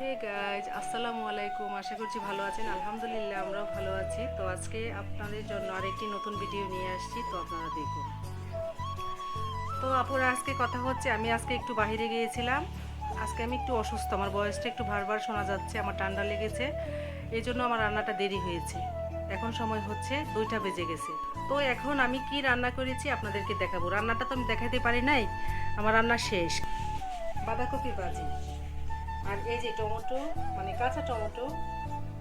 Hey guys আসসালামু আলাইকুম। আশা করছি ভালো আছেন। আলহামদুলিল্লাহ, আমরাও ভালো আছি। তো আজকে আপনাদের জন্য আরেকটি নতুন ভিডিও নিয়ে আসছি। তো আপনারা দেখুন। তো আপুরা, আজকে কথা হচ্ছে, আমি আজকে একটু বাইরে গিয়েছিলাম। আজকে আমি একটু অসুস্থ। আমার বয়সটা একটু ভারবার শোনা যাচ্ছে। আমার ঠান্ডা লেগেছে। এই জন্য আমার রান্নাটা দেরি হয়েছে। এখন সময় হচ্ছে দুইটা বেজে গেছে। তো এখন আমি কি রান্না করেছি আপনাদেরকে দেখাবো। রান্নাটা তো আমি দেখাতে পারি নাই। আমার রান্না শেষ। বাঁধাকপি ভাজি। আর এই যে টমেটো মানে কাঁচা টমেটো,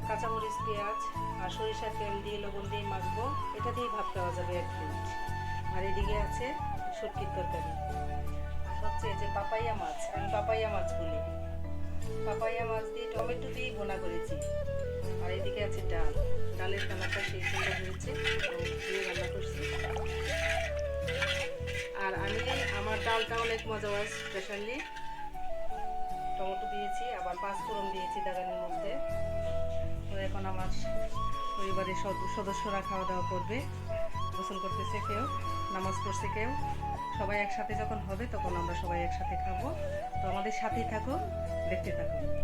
কাঁচামরিচ, পেঁয়াজ আর সরিষার তেল দিয়ে লবণ দিয়ে মাখবো, এটা দিয়ে ভাত খাওয়া যাবে এক প্লেট আর এদিকে আছে শুটকির তরকারি। আর হচ্ছে যে পাপাইয়া মাছ, আমি পাপাইয়া মাছ বলি। পাপাইয়া মাছ দিয়ে টমেটো দিয়ে বোনা করেছি। আর এদিকে আছে ডাল। ডালের কালারটা সেই সুন্দর হয়েছে। রান্না করছি। আর আমি, আমার ডালটা অনেক মজা হয় স্পেশালি টমেটো দিয়েছি, আবার পাঁচফোড়ন দিয়েছি দাগানির মধ্যে। তো এখন আমার পরিবারের সদ- সদস্যরা খাওয়া দাওয়া করবে, গোসল করতেছে কেউ, নামাজ পড়ছে কেউ। সবাই একসাথে যখন হবে তখন আমরা সবাই একসাথে খাব। তো আমাদের সাথেই থাকো, দেখতে থাকো।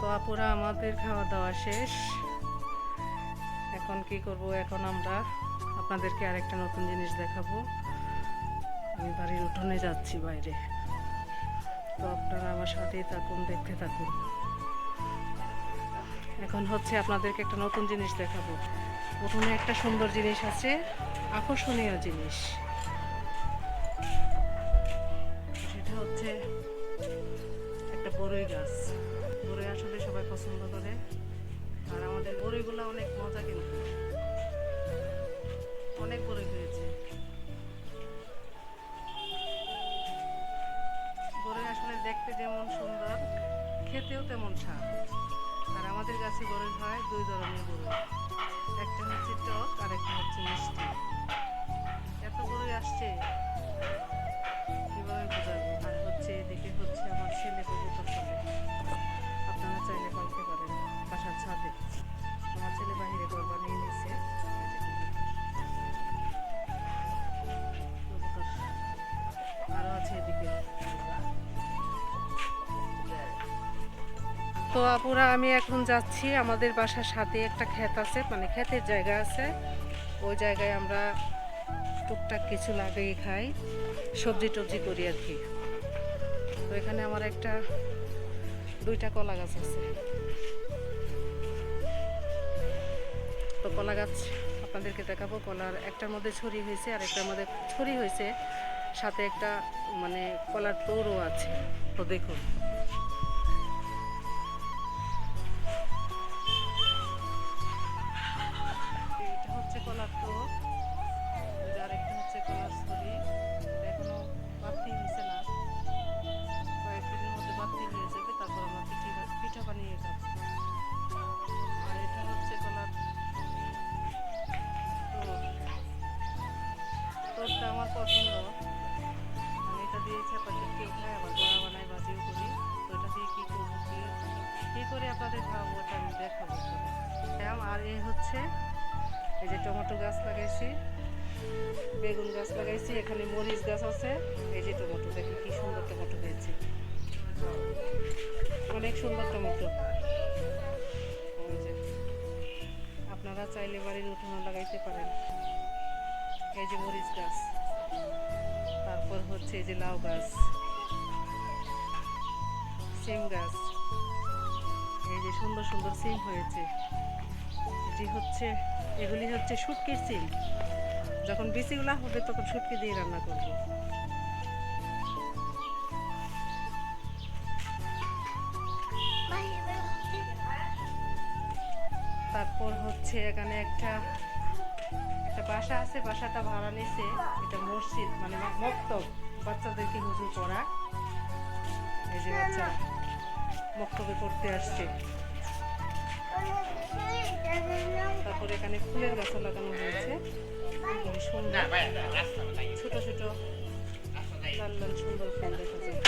তো আপুরা, আমাদের খাওয়া দাওয়া শেষ। এখন কি করব? এখন আমরা আপনাদেরকে আরেকটা নতুন জিনিস দেখাবো। আমি বাড়ির উঠোনে যাচ্ছি বাইরে। তো আপনারা আমার সাথেই থাকুন, দেখতে থাকুন। এখন হচ্ছে আপনাদেরকে একটা নতুন জিনিস দেখাবো। প্রথমে একটা সুন্দর জিনিস আছে, আকর্ষণীয় জিনিস। সেটা হচ্ছে একটা বড়ই গাছ। বড়ই আসলে সবাই পছন্দ করে। আর আমাদের বড়ইগুলো অনেক মজা কিন্তু। অনেক তেমন স্বাদ আর আমাদের গাছে গরু হয় দুই ধরনের গরু। একটা হচ্ছে টক আর একটা হচ্ছে মিষ্টি। এত গরুই আসছে? তো আপুরা, আমি এখন যাচ্ছি আমাদের বাসার সাথে একটা ক্ষেত আছে মানে ক্ষেতের জায়গা আছে। ওই জায়গায় আমরা টুকটাক কিছু লাগিয়ে খাই, সবজি টবজি করি আর কি। তো এখানে আমার একটা, দুইটা কলা গাছ আছে। তো কলা গাছ আপনাদেরকে দেখাবো। কলার একটার মধ্যে ছড়ি হয়েছে আর একটার মধ্যে ছড়ি হয়েছে, সাথে একটা মানে কলার তোরও আছে। তো দেখুন। আর এই হচ্ছে এই যে টমেটো গাছ লাগাইছি, বেগুন গাছ লাগাইছি, এখানে মরিচ গাছ আছে। এই যে টমেটো, দেখেন কি সুন্দর টমেটো হয়েছে। অনেক সুন্দর টমেটো। আপনারা চাইলে বাড়ির উঠোনে লাগাইতে পারেন। এই যে মরিচ গাছ। তারপর হচ্ছে এই যে লাউ গাছ। সিম গাছ। এই যে সুন্দর সুন্দর সিম হয়েছে। এটি হচ্ছে, এগুলি হচ্ছে শুটকির সিম। যখন বিচিগুলা হবে, তখন শুটকি দিয়ে রান্না করব। তারপর হচ্ছে এখানে একটা একটা বাসা আছে, বাসাটা ভাড়া নিছে। এটা মসজিদ মানে মক্তব, বাচ্চাদেরকে হুজুর পড়া। এই যে বাচ্চা মক্তবে পড়তে আসছে। তারপর এখানে ফুলের গাছও লাগানো হয়েছে। সুন্দর। ছোট ছোট লাল লাল সুন্দর ফুল দেখা যায়।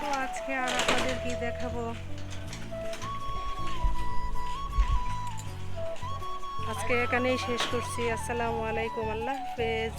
তো আজকে আর আপনাদের কি দেখাবো। আজকে এখানেই শেষ করছি। আসসালামু আলাইকুম, আল্লাহ হাফেজ।